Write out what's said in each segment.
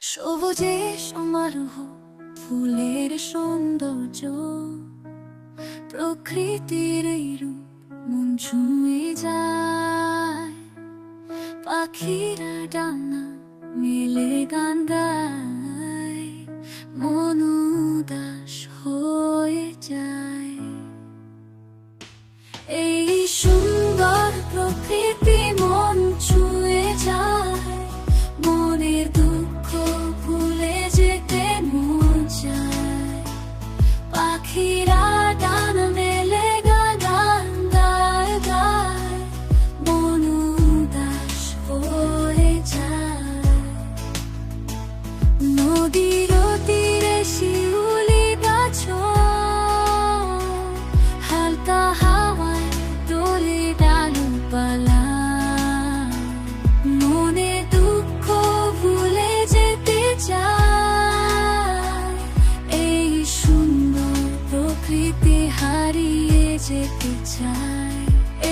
সবুজে সমারোহ, ফুলের সৌন্দর্য, প্রকৃতির এই রূপ মন ছুঁয়ে যায়। পাখিরা ডানা মেলে গান গায় হয়ে যায়। যেতে চাই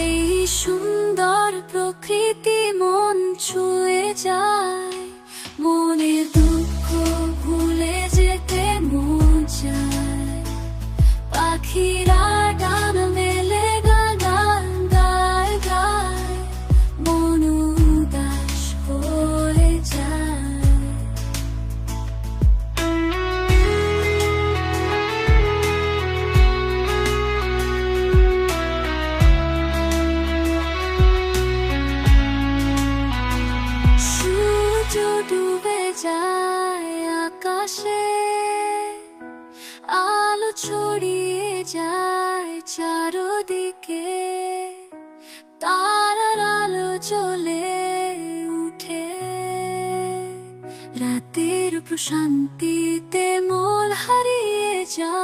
এই সুন্দর প্রকৃতি মন ছুঁয়ে যায়। যায় আকাশে, আলো ছড়িয়ে যায় চারদিকে। তারার আলো চলে উঠে। রাতের প্রশান্তিতে মোল হারিয়ে যাও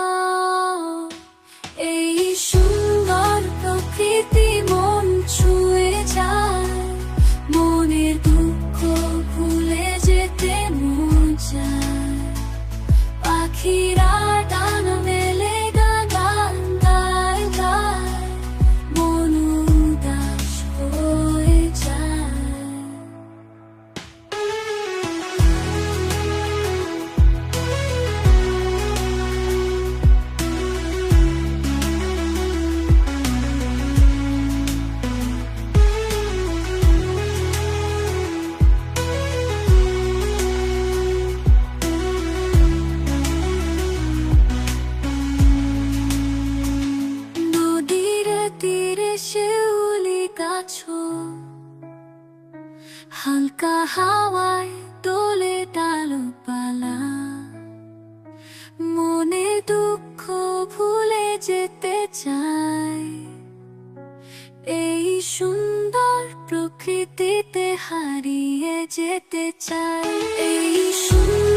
হালকা হাওয়ায় তোলে ডালপালা মনে দুঃখ ভুলে যেতে চাই। এই সুন্দর প্রকৃতিতে হারিয়ে যেতে চাই। এই সুন্দর